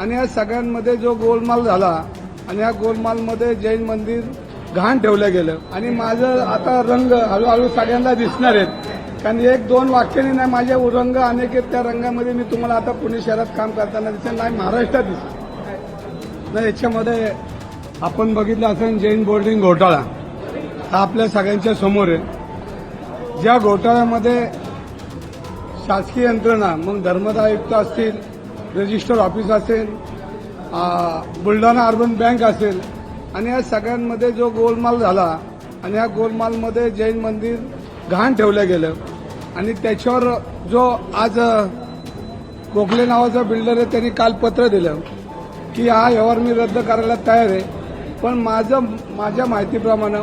आणि या सगळ्यांमध्ये जो गोलमाल झाला आणि या गोलमालमध्ये जैन मंदिर घाण ठेवलं गेलं. आणि माझं आता रंग हळूहळू सगळ्यांना दिसणार आहेत. कारण एक दोन वाक्याने नाही माझे रंग अनेक आहेत. त्या रंगामध्ये मी तुम्हाला आता पुणे शहरात काम करताना दिसेल नाही महाराष्ट्रात दिसेल नाही याच्यामध्ये आपण बघितलं असेल जैन बोर्डिंग घोटाळा. हा आपल्या सगळ्यांच्या समोर आहे. ज्या घोटाळ्यामध्ये शासकीय यंत्रणा मग धर्मदा आयुक्त असतील रजिस्टर ऑफिस असेल बुलढाणा अर्बन बँक असेल आणि या सगळ्यांमध्ये जो गोलमाल झाला आणि या गोलमालमध्ये जैन मंदिर घाण ठेवलं गेलं आणि त्याच्यावर जो आज गोखले नावाचा बिल्डर आहे त्यांनी काल पत्र दिलं की हा व्यवहार मी रद्द करायला तयार आहे. पण माझं माझ्या माहितीप्रमाणे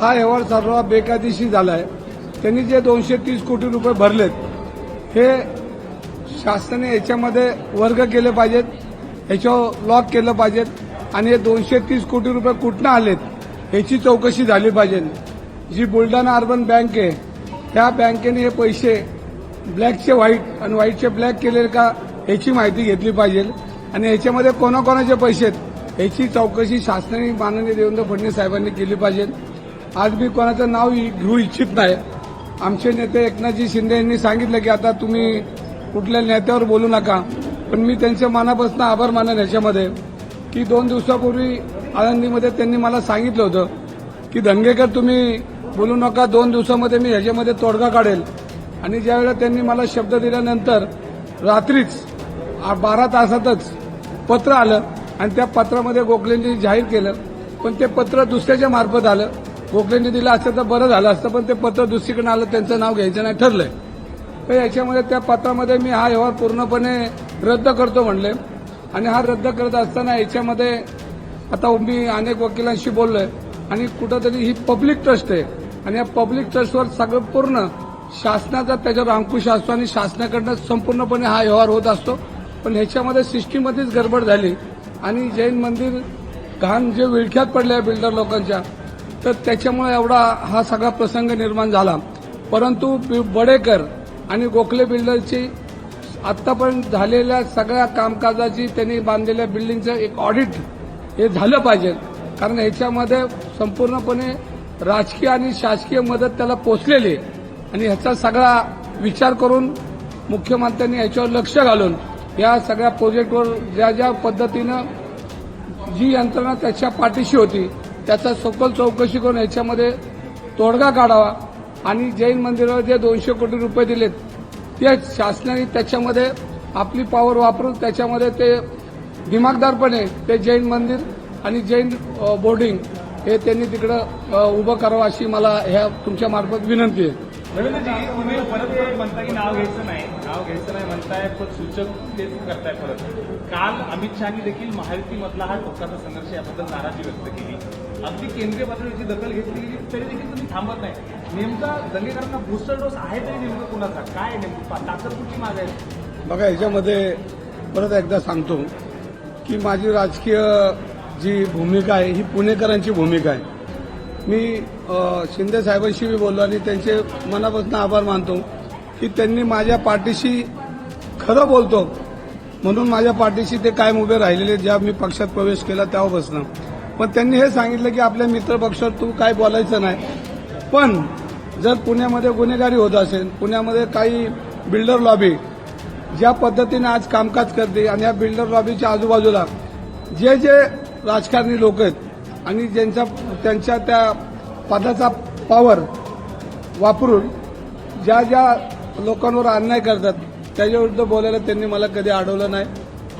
हा व्यवहार सर्व बेकायदेशीर झाला आहे त्यांनी जे दोनशे तीस कोटी रुपये भरलेत हे शासनाने याच्यामध्ये वर्ग केले पाहिजेत याच्यावर लॉक केलं पाहिजेत आणि हे दोनशे तीस कोटी रुपये कुठनं आलेत याची चौकशी झाली पाहिजे. जी बुलढाणा अर्बन बँक आहे त्या बँकेने हे पैसे ब्लॅकचे व्हाईट आणि व्हाईटचे ब्लॅक केले का याची माहिती घेतली पाहिजे. आणि याच्यामध्ये कोणाकोणाचे पैसे आहेत याची चौकशी शासनाने माननीय देवेंद्र फडणवीस साहेबांनी केली पाहिजे. आज मी कोणाचं नाव घेऊ इच्छित नाही. आमचे नेते एकनाथजी शिंदे यांनी सांगितलं की आता तुम्ही कुठल्या नेत्यावर बोलू नका. पण मी त्यांच्या मनापासून आभार मानेन याच्यामध्ये की दोन दिवसापूर्वी आळंदीमध्ये त्यांनी मला सांगितलं होतं की दंगेकर तुम्ही बोलू नका दोन दिवसामध्ये मी ह्याच्यामध्ये तोडगा काढेल. आणि ज्यावेळेला त्यांनी मला शब्द दिल्यानंतर रात्रीच बारा तासातच पत्र आलं आणि त्या पत्रामध्ये गोखलेंनी जाहीर केलं पण ते पत्र दुसऱ्याच्या मार्फत आलं. गोखलेंनी दिलं असतं तर बरं झालं असतं पण ते पत्र दुसरीकडे आलं त्यांचं नाव घ्यायचं नाही ठरलंय. तर याच्यामध्ये त्या पत्रामध्ये मी हा व्यवहार पूर्णपणे रद्द करतो म्हणले. आणि हा रद्द करत असताना याच्यामध्ये आता मी अनेक वकिलांशी बोललोय. आणि कुठंतरी ही पब्लिक ट्रस्ट आहे. आणि या पब्लिक ट्रस्टवर सगळं पूर्ण शासनाचा त्याच्यावर अंकुश असतो आणि शासनाकडनं संपूर्णपणे हा व्यवहार होत असतो. पण ह्याच्यामध्ये सिस्टीममध्येच गडबड झाली. आणि जैन मंदिर घाण जे विळख्यात पडले बिल्डर लोकांच्या तर त्याच्यामुळे एवढा हा सगळा प्रसंग निर्माण झाला. परंतु बडेकर आणि गोखले बिल्डरची आतापर्यंत झालेल्या सगळ्या कामकाजाची त्यांनी बांधलेल्या बिल्डिंगचं एक ऑडिट हे झालं पाहिजे. कारण ह्याच्यामध्ये संपूर्णपणे राजकीय आणि शासकीय मदत त्याला पोचलेली आणि ह्याचा सगळा विचार करून मुख्यमंत्र्यांनी याच्यावर लक्ष घालून या सगळ्या प्रोजेक्टवर ज्या ज्या पद्धतीनं जी यंत्रणा त्याच्या पाठीशी होती त्याचा सखोल चौकशी करून याच्यामध्ये तोडगा काढावा. आणि जैन मंदिरावर जे दोनशे कोटी रुपये दिलेत ते शासनाने त्याच्यामध्ये आपली पॉवर वापरून त्याच्यामध्ये ते दिमागदारपणे ते जैन मंदिर आणि जैन बोर्डिंग हे त्यांनी तिकडं उभं करावं अशी मला ह्या तुमच्या मार्फत विनंती आहे. तुम्ही परत परत म्हणता की नाव घ्यायचं नाही। नाव घ्यायचं नाही म्हणताय पण सूचक तेच करताय परत काल अमित शहानी देखील महायुतीमधला हा टोकाचा संघर्ष याबद्दल नाराजी व्यक्त केली. अगदी केंद्रीय पातळीची दखल घेतली गेली तरी देखील तुम्ही थांबत नाही. नेमका दंगेकरांना बूस्टर डोस आहे तरी नेमकं कुणाचा? काय नेमकं? ताकद कुठची माग आहे? बघा याच्यामध्ये परत एकदा सांगतो की माझी राजकीय जी भूमिका आहे ही पुणेकरांची भूमिका आहे. मी शिंदे साहेबांशी मी बोललो आणि त्यांचे मनापासून आभार मानतो की त्यांनी माझ्या पाठीशी खरं बोलतो. म्हणून माझ्या पाठीशी ते कायम उभे राहिलेले ज्या मी पक्षात प्रवेश केला तेव्हापासून पण त्यांनी हे सांगितलं की आपल्या मित्रपक्षावर तू काय बोलायचं नाही. पण जर पुण्यामध्ये गुन्हेगारी होत असेल पुण्यामध्ये काही बिल्डर लॉबी ज्या पद्धतीने आज कामकाज करते आणि या बिल्डर लॉबीच्या आजूबाजूला जे जे राजकारणी लोक आहेत आणि ज्यांच्या त्यांच्या त्या पदाचा पॉवर वापरून ज्या ज्या लोकांवर अन्याय करतात त्याच्याविरुद्ध बोलायला त्यांनी मला कधी अडवलं नाही.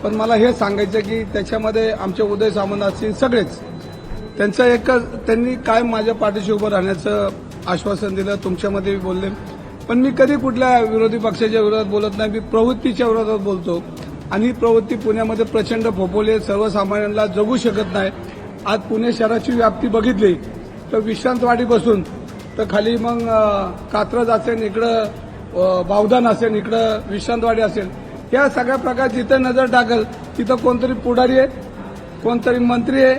पण मला हे सांगायचं की त्याच्यामध्ये आमचे उदय सामंत असतील सगळेच. त्यांचं एकच त्यांनी काय माझ्या पाठीशी उभं राहण्याचं आश्वासन दिलं तुमच्यामध्ये मी बोलले. पण मी कधी कुठल्या विरोधी पक्षाच्या विरोधात बोलत नाही मी प्रवृत्तीच्या विरोधात बोलतो. आणि ही प्रवृत्ती पुण्यामध्ये प्रचंड फोपवली आहे. सर्वसामान्यांना जगू शकत नाही. आज पुणे शहराची व्याप्ती बघितली तर विश्रांतवाडीपासून तर खाली मग कात्रज असेल इकडं बावधान असेल इकडं विश्रांतवाडी असेल. या सगळ्या प्रकार जिथं नजर टाकल तिथं कोणतरी पुढारी आहे कोणतरी मंत्री आहे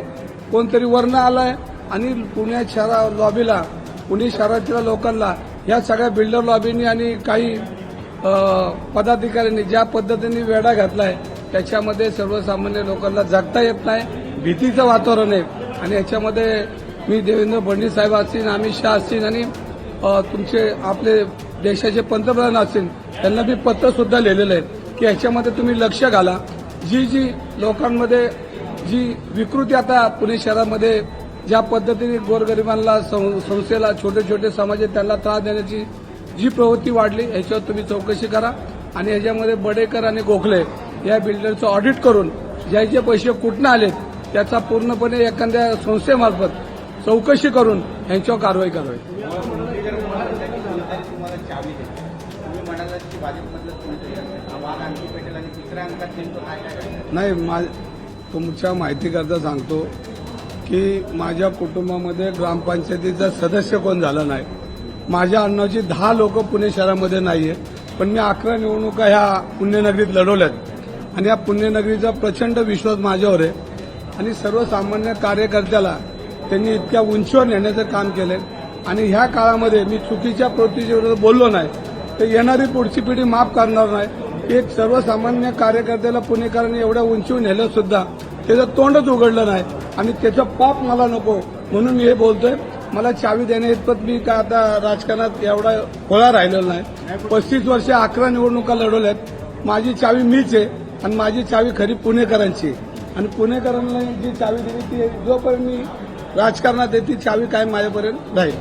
कोणतरी वर्ण आलाय आणि पुणे शहरा लॉबीला पुणे शहरातल्या लोकांना या सगळ्या बिल्डर लॉबींनी आणि काही पदाधिकाऱ्यांनी ज्या पद्धतीने वेढा घातलाय त्याच्यामध्ये सर्वसामान्य लोकांना जगता येत नाही. भीतीचं वातावरण आहे. आणि याच्यामध्ये मी देवेंद्र फडणवीस साहेब असतील अमित शहा असतील आणि तुमचे आपले देशाचे पंतप्रधान असतील त्यांना मी पत्र सुद्धा लिहिलेलं आहे की याच्यामध्ये तुम्ही लक्ष घाला. जी जी लोकांमध्ये जी विकृती आता पुणे शहरामध्ये ज्या पद्धतीने गोरगरिबांना सं- संस्थेला छोटे छोटे समाज त्यांना त्रास देण्याची जी प्रवृत्ती वाढली याच्यावर तुम्ही चौकशी करा. आणि याच्यामध्ये बडेकर आणि गोखले या बिल्डरचं ऑडिट करून ज्याचे पैसे कुठनं आलेत त्याचा पूर्णपणे एखाद्या संस्थेमार्फत चौकशी करून यांच्यावर कारवाई करावी. नाही मा तुमच्या माहितीकरता सांगतो की माझ्या कुटुंबामध्ये ग्रामपंचायतीचा सदस्य कोण झालं नाही. माझ्या अन्नाची दहा लोक पुणे शहरामध्ये नाहीये पण मी अकरा निवडणुका ह्या पुण्यनगरीत लढवल्यात. आणि या पुण्यनगरीचा प्रचंड विश्वास माझ्यावर आहे. आणि सर्वसामान्य कार्यकर्त्याला त्यांनी इतक्या उंचीवर नेण्याचं काम केलं आणि ह्या काळामध्ये मी चुकीच्या प्रवृत्तीच्या बोललो नाही तर येणारी पुढची पिढी माफ करणार नाही. एक सर्वसामान्य कार्यकर्त्याला पुणेकरांनी एवढ्या उंचीवर नेलं सुद्धा त्याचं तोंडच उघडलं नाही. आणि त्याचं पाप मला नको म्हणून मी हे बोलतोय. मला चावी देण्या इतपत मी का आता राजकारणात एवढा खोळा राहिलेला नाही. पस्तीस वर्ष अकरा निवडणुका लढवल्यात. माझी चावी मीच आहे आणि माझी चावी खरी पुणेकरांची आहे. आणि पुणेकरांना जी चावी दिली ती जोपर्यंत मी राजकारणात आहे ती चावी काय माझ्यापर्यंत राहील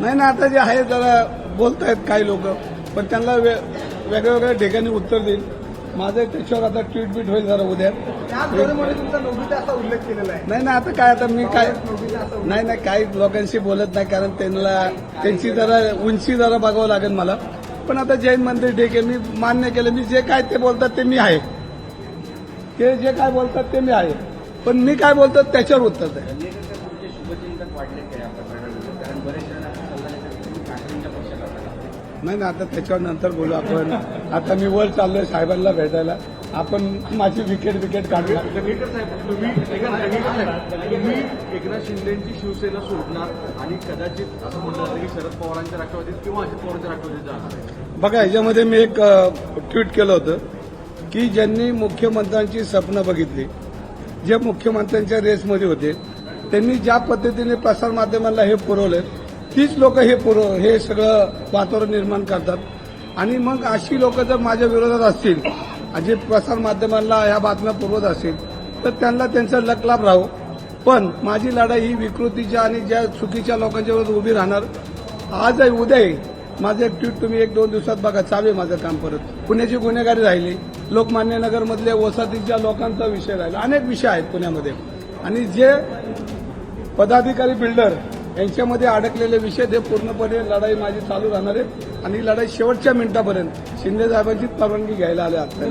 नाही ना आता जे आहे जरा बोलतायत काही लोक पण त्यांना वे- वेगळ्या वेगळ्या ठिकाणी उत्तर देईल माझं त्याच्यावर आता ट्विट बीट होईल जरा उद्या. त्याचबरोबर तुमचा नोबिता असा उल्लेख केलेला आहे. नाही ना आता काय आता मी काय नाही नाही काही लोकांशी बोलत नाही कारण त्यांना त्यांची जरा उंची जरा बघावं लागेल मला. पण आता जैन मंदिर ठीक आहे. मी मान्य केलं. मी जे काय ते बोलतात ते मी आहे. ते जे काय बोलतात ते मी आहे. पण मी काय बोलतात त्याच्यावर उत्तर आहे नाही ना आता त्याच्यावर नंतर बोलू आपण. आता मी वर चाललोय साहेबांना भेटायला. आपण माझी विकेट विकेट काढूया दंगेकर साहेब तुम्ही ऐका ना, दंगेकर साहेब तुम्ही एकनाथ शिंदेची शिवसेना सोडणार आणि कदाचित असं म्हटलं जातं की शरद पवारांच्या राष्ट्रवादीत किंवा अजित पवारांच्या राष्ट्रवादीत जाणार बघा ह्याच्यामध्ये मी एक ट्विट केलं होतं की ज्यांनी मुख्यमंत्र्यांची स्वप्न बघितली जे मुख्यमंत्र्यांच्या रेसमध्ये होते त्यांनी ज्या पद्धतीने प्रसारमाध्यमांना हे पुरवलं तीच लोक हे पुरव हे सगळं वातावरण निर्माण करतात. आणि मग अशी लोक जर माझ्या विरोधात असतील जे प्रसारमाध्यमांना ह्या बातम्या पुरवत असेल तर त्यांना त्यांचा लकलाभ राहो. पण माझी लढाई ही विकृतीच्या आणि ज्या चुकीच्या लोकांच्या विरोधात उभी राहणार आज आहे उद्या आहे माझं एक ट्विट तुम्ही एक दोन दिवसात बघा चालू आहे माझं काम परत. पुण्याची गुन्हेगारी राहिली लोकमान्य नगरमधले वसाहतीच्या लोकांचा विषय राहिला अनेक विषय आहेत पुण्यामध्ये. आणि जे पदाधिकारी बिल्डर यांच्यामध्ये अडकलेले विषय ते पूर्णपणे लढाई माझी चालू राहणार आहे. आणि ही लढाई शेवटच्या मिनिटापर्यंत शिंदे साहेबांचीच परवानगी घ्यायला आल्या आता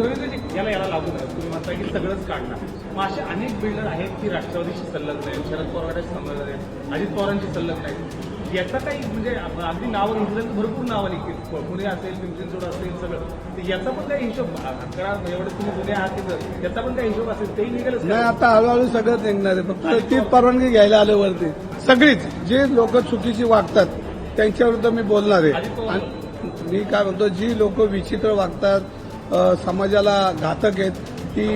याला याला लागू तुम्ही म्हणता की सगळंच काढणार. असे अनेक बिल्डर आहेत की राष्ट्रवादीशी संलग्न आहेत शरद पवारांशी संलग्न आहेत अजित पवारांशी संलग्न आहेत. याचा काही म्हणजे अगदी नावं घेतलं तर भरपूर नावं निघतील पुणे असेल पिंपरी असेल सगळं. तर याचा पण काही हिशोब अकरा एवढे तुम्ही जुने आहात तिथं याचा पण काही हिशोब असेल तेही निघेलच नाही का? आता हळूहळू सगळं निघणार आहे. फक्त ती परवानगी घ्यायला आलं वरती. सगळीच जे लोक चुकीची वागतात त्यांच्याविरुद्ध मी बोलणार आहे. मी काय म्हणतो जी लोक विचित्र वागतात समाजाला घातक आहेत ती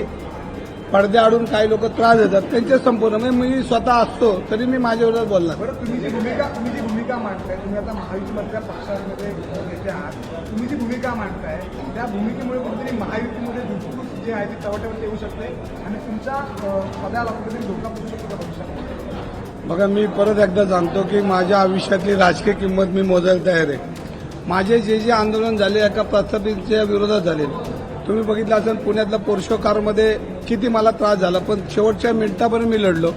पडद्याआडून काही लोक त्रास देतात. त्यांचे संपूर्ण म्हणजे मी स्वतः असतो तरी मी माझ्या विरोधात बोलणार. बरं तुम्ही जी भूमिका तुम्ही जी भूमिका मांडताय तुम्ही आता महायुतीमधल्या पक्षांमध्ये नेते आहात तुम्ही जी भूमिका मांडताय त्या भूमिकेमुळे कुठेतरी महायुतीमध्ये धुसफूस जी आहे ती येऊ शकते आणि तुमच्या पदाला कुठेतरी धोका पडू शकतो बघा मी परत एकदा सांगतो की माझ्या आयुष्यातली राजकीय किंमत मी मोजायला तयार आहे. माझे जे जे आंदोलन झाले एका प्रस्थापितच्या विरोधात झाले तुम्ही बघितलं असेल पुण्यातल्या पोर्शो कारमध्ये किती मला त्रास झाला पण शेवटच्या मिनिटापर्यंत मी लढलो.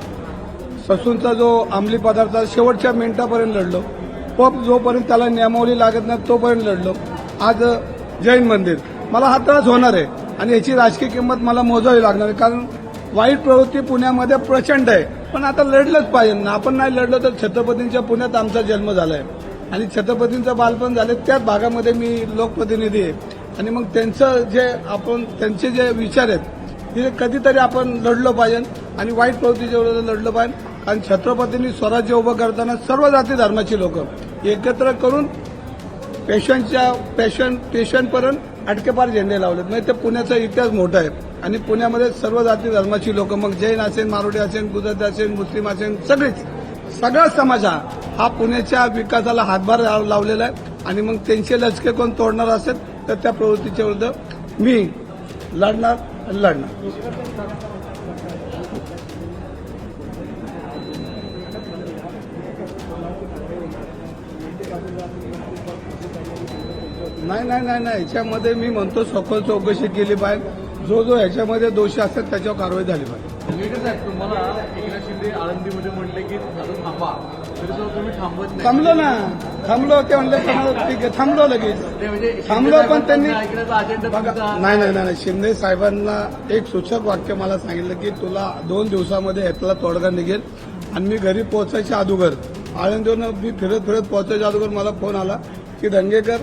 ससूनचा जो अंमली पदार्थ शेवटच्या मिनिटापर्यंत लढलो. पप जोपर्यंत त्याला नियमावली लागत नाही तोपर्यंत लढलो. आज जैन मंदिर. मला हा त्रास होणार आहे आणि याची राजकीय किंमत मला मोजावी लागणार आहे कारण वाईट प्रवृत्ती पुण्यामध्ये प्रचंड आहे. पण आता लढलंच पाहिजे. ना आपण नाही लढलो तर छत्रपतींच्या पुण्यात आमचा जन्म झाला आहे आणि छत्रपतींचं बालपण झालं त्याच भागामध्ये मी लोकप्रतिनिधी आहे. आणि मग त्यांचं जे आपण त्यांचे जे विचार आहेत ते कधीतरी आपण लढलो पाहिजे आणि वाईट प्रवृत्तीच्या विरोधात लढलं पाहिजे. कारण छत्रपतींनी स्वराज्य उभं करताना सर्व जाती धर्माची लोक एकत्र करून पेशंटच्या पेशंट पेशंटपर्यंत अटकेपार झेंडे लावलेत. म्हणजे ते पुण्याचा इतिहास मोठा आहे. आणि पुण्यामध्ये सर्व जाती धर्माची लोक मग जैन असेल मारोडी असेल गुजराती असेल मुस्लिम असेल सगळेच सगळा समाज हा पुण्याच्या विकासाला हातभार लावलेला आहे. आणि मग त्यांचे लचके कोण तोडणार असेल तर त्या प्रवृत्तीच्या विरुद्ध मी लढणार आणि लढणार. नाही नाही नाही नाही. याच्यामध्ये मी म्हणतो सखोल चौकशी केली पाहिजे. जो जो ह्याच्यामध्ये दोषी असेल त्याच्यावर कारवाई झाली पाहिजे. शिंदे आळंदीमध्ये म्हटले की अजून थांबा. तरी सुद्धा तुम्ही थांबत नाही. थांबलो ना. थांबलो. ते म्हणले थांबलो ठीक आहे थांबलो लगेच. म्हणजे थांबलो पण त्यांनी नाही नाही नाही शिंदे साहेबांना एक सूचक वाक्य मला सांगितलं की तुला दोन दिवसामध्ये यातला तोडगा निघेल आणि मी घरी पोहोचायच्या अगोदर आळंदीवरनं मी फिरत फिरत पोहोचायच्या अगोदर मला फोन आला की दंगेकर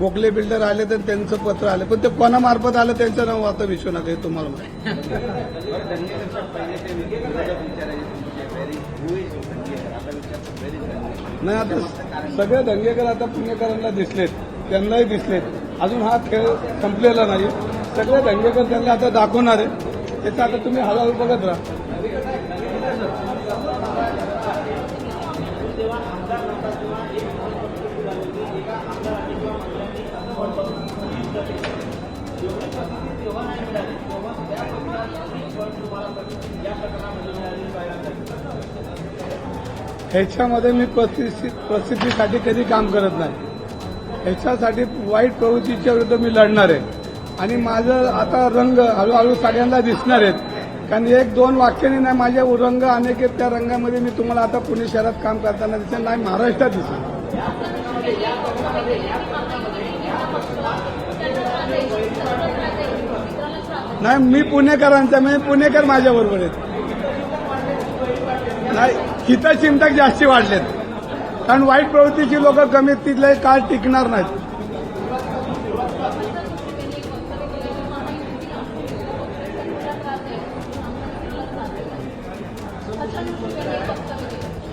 गोखले बिल्डर आले तर त्यांचं पत्र आलं. पण ते कोणामार्फत आलं त्यांचं नाव आता विश्व नका हे तुम्हाला माहिती. नाही आता सगळे दंगेकर आता पुणेकरांना दिसलेत त्यांनाही दिसलेत. अजून हा खेळ संपलेला नाही. सगळे दंगेकर त्यांना आता दाखवणार आहे. त्याचं आता तुम्ही हळूहळू बघत राहा. ह्याच्यामध्ये मी प्रसिद्धी प्रसिद्धीसाठी कधी काम करत नाही. ह्याच्यासाठी वाईट प्रवृत्तीच्या विरुद्ध मी लढणार आहे. आणि माझं आता रंग हळूहळू सगळ्यांना दिसणार आहेत. कारण एक दोन वाक्याने नाही माझे रंग अनेक आहेत. त्या रंगामध्ये मी तुम्हाला आता पुणे शहरात काम करताना दिसेल नाही महाराष्ट्रात दिसेल नाही मी पुणेकरांचा म्हणजे पुणेकर माझ्याबरोबर आहेत. नाही तिथं चिंतक जास्ती वाढलेत. कारण वाईट प्रवृत्तीची लोक कमी तिथले काळ टिकणार नाहीत.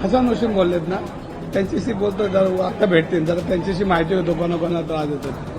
हसन हुसेन बोललेत ना त्यांच्याशी बोलतो जरा आता भेटतील जरा त्यांच्याशी माहिती होतो कोणाकोणा त्रास होतो